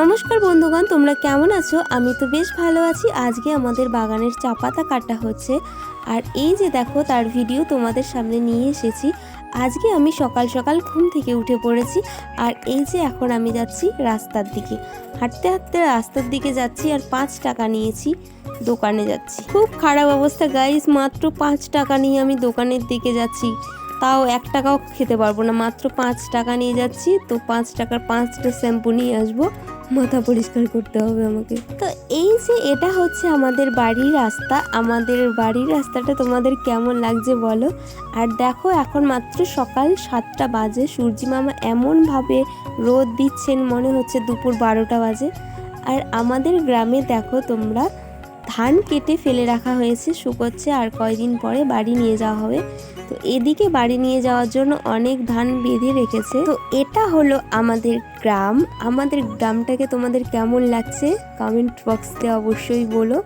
নমস্কার বন্ধুগণ, তোমরা কেমন আছো? আমি তো বেশ ভালো আছি। আজকে আমাদের বাগানের চা পাতা কাটা হচ্ছে। আর এই যে দেখো, তার ভিডিও তোমাদের সামনে নিয়ে এসেছি। আজকে আমি সকাল সকাল ঘুম থেকে উঠে পড়েছি। আর এই যে এখন আমি যাচ্ছি রাস্তার দিকে। হাঁটতে হাঁটতে রাস্তার দিকে যাচ্ছি আর পাঁচ টাকা নিয়েছি, দোকানে যাচ্ছি। খুব খারাপ অবস্থা গাইস মাত্র পাঁচ টাকা নিয়ে আমি দোকানের দিকে যাচ্ছি। তাও এক টাকাও খেতে পারব না। মাত্র পাঁচ টাকা নিয়ে যাচ্ছি, তো পাঁচ টাকার পাঁচটা শ্যাম্পু নিয়ে আসব। মাথা পরিষ্কার করতে হবে আমাকে। তো এই যে এটা হচ্ছে আমাদের বাড়ির রাস্তা, আমাদের বাড়ির রাস্তাটা তোমাদের কেমন লাগছে বলো? আর দেখো এখন মাত্র সকাল সাতটা বাজে, সূর্যি মামা এমনভাবে রোদ দিচ্ছেন মনে হচ্ছে দুপুর বারোটা বাজে। আর আমাদের গ্রামে দেখো তোমরা ধান কেটে ফেলে রাখা হয়েছে, শুকোচ্ছে আর কয়দিন পরে বাড়ি নিয়ে যাওয়া হবে। তো এদিকে বাড়ি নিয়ে যাওয়ার জন্য অনেক ধান বেঁধে রেখেছে। তো এটা হলো আমাদের গ্রাম। আমাদের গ্রামটাকে তোমাদের কেমন লাগছে কমেন্ট বক্সে অবশ্যই বলো।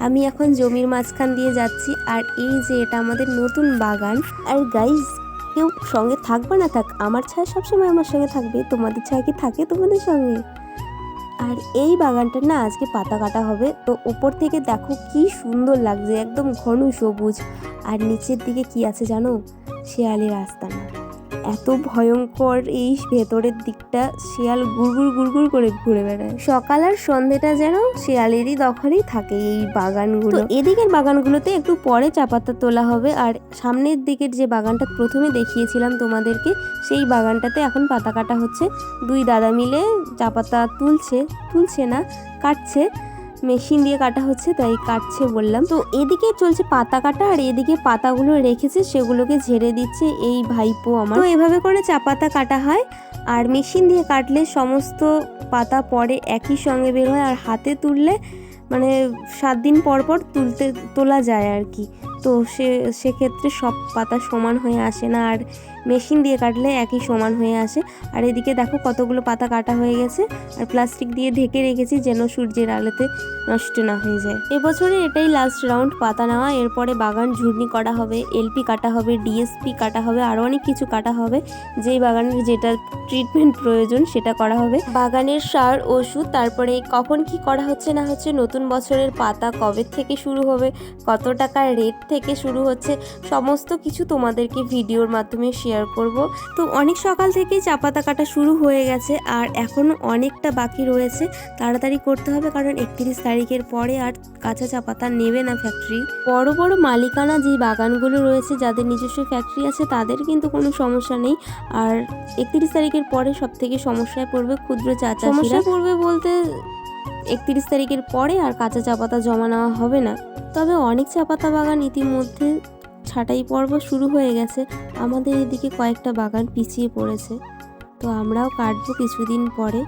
আমি এখন জমির মাঝখান দিয়ে যাচ্ছি আর এই যে এটা আমাদের নতুন বাগান। আর গাইজ কেউ সঙ্গে থাকবে না থাক। আমার ছায়া সবসময় আমার সঙ্গে থাকবে। তোমাদের ছায়া কি থাকে তোমাদের সঙ্গে? আর এই বাগানটা না আজকে পাতা কাটা হবে। তো ওপর থেকে দেখো কি সুন্দর লাগছে, একদম ঘন সবুজ। আর নিচের দিকে কি আছে জানো? শেয়ালের আস্তানা। এত ভয়ঙ্কর এই ভেতরের দিকটা, শিয়াল গুড়গুড় গুড়গুড় করে ঘুরে বেড়ায়। সকাল আর সন্ধেটা যেন শিয়ালেরই দখলেই থাকে এই বাগানগুলো। এদিকের বাগানগুলোতে একটু পরে চাপাতা তোলা হবে, আর সামনের দিকের যে বাগানটা প্রথমে দেখিয়েছিলাম তোমাদেরকে, সেই বাগানটাতে এখন পাতা কাটা হচ্ছে। দুই দাদা মিলে চাপাতা তুলছে তুলছে না, কাটছে। মেশিন দিয়ে কাটা হচ্ছে, তাই কাটছে বললাম। তো এদিকে চলছে পাতা কাটা, আর এদিকে পাতাগুলো রেখেছে, সেগুলোকে ঝেড়ে দিচ্ছে এই ভাইপো আমার। তো এভাবে করে চা পাতা কাটা হয়, আর মেশিন দিয়ে কাটলে সমস্ত পাতা পরে একই সঙ্গে বের হয়, আর হাতে তুললে মানে সাত দিন পর পর তুলতে, তোলা যায় আর কি। তো সে, সেক্ষেত্রে সব পাতা সমান হয়ে আসে না। আর মেশিন দিয়ে কাটলে একই সমান হয়ে আসে। আর এদিকে দেখো কতগুলো পাতা কাটা হয়ে গেছে। আর প্লাস্টিক দিয়ে ঢেকে রেখেছি যেন সূর্যের আলোতে নষ্ট না হয়ে যায়। এবছরে এটাই লাস্ট রাউন্ড পাতা নেওয়া। এরপরে বাগান ঝুর্নি করা হবে এলপি কাটা হবে ডিএসপি কাটা হবে আরও অনেক কিছু কাটা হবে। যেই বাগানের যেটা ট্রিটমেন্ট প্রয়োজন সেটা করা হবে। বাগানের সার, ওষুধ, তারপরে কখন কি করা হচ্ছে না হচ্ছে, নতুন বছরের পাতা কবে থেকে শুরু হবে, কত টাকার রেট থেকে শুরু হচ্ছে সমস্ত কিছু তোমাদেরকে ভিডিওর মাধ্যমে শেয়ার করব। তো অনেক সকাল থেকেই চা পাতা কাটা শুরু হয়ে গেছে আর এখনও অনেকটা বাকি রয়েছে। তাড়াতাড়ি করতে হবে কারণ একত্রিশ তারিখের পরে আর কাঁচা চা পাতা নেবে না ফ্যাক্টরি বড় বড় মালিকানা যে বাগানগুলো রয়েছে, যাদের নিজস্ব ফ্যাক্টরি আছে, তাদের কিন্তু কোনো সমস্যা নেই। আর একত্রিশ তারিখের পরে সব থেকে সমস্যায় পড়বে ক্ষুদ্র চা সমস্যায় পড়বে বলতে একত্রিশ তারিখের পরে আর কাঁচা চা পাতা জমা নেওয়া হবে না। তবে অনেক চা পাতা বাগান ইতিমধ্যে ছাটাই পর্ব শুরু হয়ে গেছে। আমাদের এদিকে কয়েকটা বাগান পিছিয়ে পড়েছে। তো আমরাও কাটবো কিছুদিন পরে।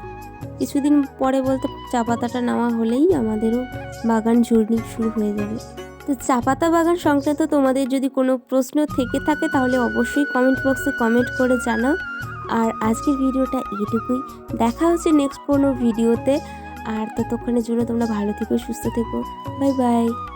কিছুদিন পরে বলতে চা পাতাটা নেওয়া হলেই আমাদেরও বাগান ঝুড়নি শুরু হয়ে যাবে। তো চা পাতা বাগান সংক্রান্ত তোমাদের যদি কোনো প্রশ্ন থেকে থাকে তাহলে অবশ্যই কমেন্ট বক্সে কমেন্ট করে জানাও। আর আজকের ভিডিওটা এইটুকুই। দেখা হচ্ছে নেক্সট কোনো ভিডিওতে আর ততক্ষণের জন্য তোমরা ভালো থেকো সুস্থ থেকো। Bye bye.